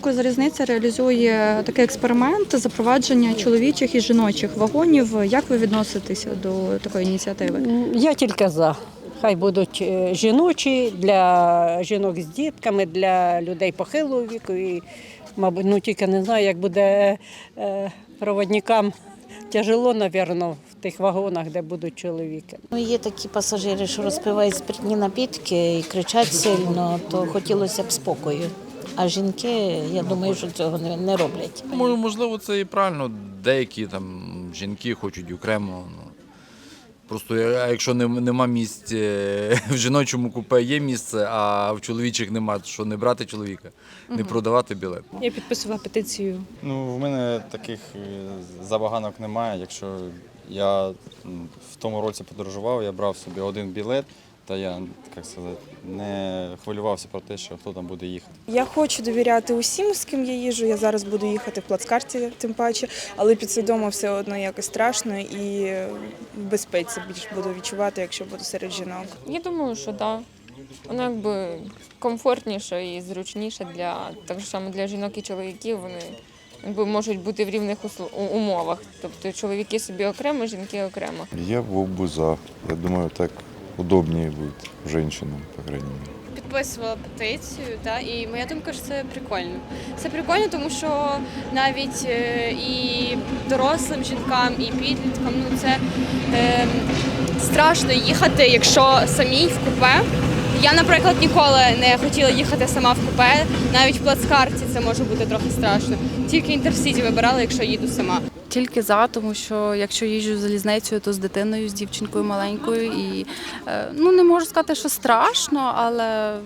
Укрзалізниця реалізує такий експеримент запровадження чоловічих і жіночих вагонів. Як ви відноситеся до такої ініціативи? Я тільки за. Хай будуть е, жіночі для жінок з дітками, для людей похилого віку. І, мабуть, ну тільки не знаю, як буде е, проводникам тяжело, напевно, в тих вагонах, де будуть чоловіки. Ну, є такі пасажири, що розпивають спиртні напітки і кричать сильно, то хотілося б спокою. А жінки, я думаю, що цього не, не роблять. Може, можливо, це і правильно. Деякі там жінки хочуть окремо. Ну. Просто а якщо нем- нема місць е, в жіночому купе є місце, а в чоловічих нема, то що не брати чоловіка, не продавати білет. Я підписувала петицію. Ну, в мене таких е, забаганок немає. Якщо я м, в тому році подорожував, я брав собі один білет, та я як сказати, не хвилювався про те, що хто там буде їхати. Я хочу довіряти усім, з ким я їжджу. Я зараз буду їхати в плацкарті, тим паче, але підсвідомо все одно якось страшно і в безпеці більш буду відчувати, якщо буду серед жінок. Я думаю, що так. Да. Воно якби комфортніше і зручніше для так само для жінок і чоловіків. Вони якби можуть бути в рівних умовах. Тобто чоловіки собі окремо, жінки окремо. Я был бы за. Я думаю, так удобнее будет женщинам, по крайней мере. підписувала петицію, та, і моя думка, що це прикольно. Це прикольно, тому що навіть і дорослим жінкам, і підліткам ну це е, страшно їхати, якщо самій в купе. Я, наприклад, ніколи не хотіла їхати сама в купе, навіть в плацкарті це може бути трохи страшно. Тільки інтерсіті вибирала, якщо їду сама. Тільки за, тому що якщо їжджу залізницею, то з дитиною, з дівчинкою маленькою. І е, ну не можу сказати, що страшно, але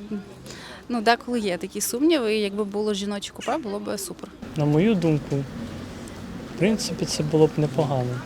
ну, деколи є такі сумніви. І якби було жіноче купе, було б супер. На мою думку, в принципі, це було б непогано.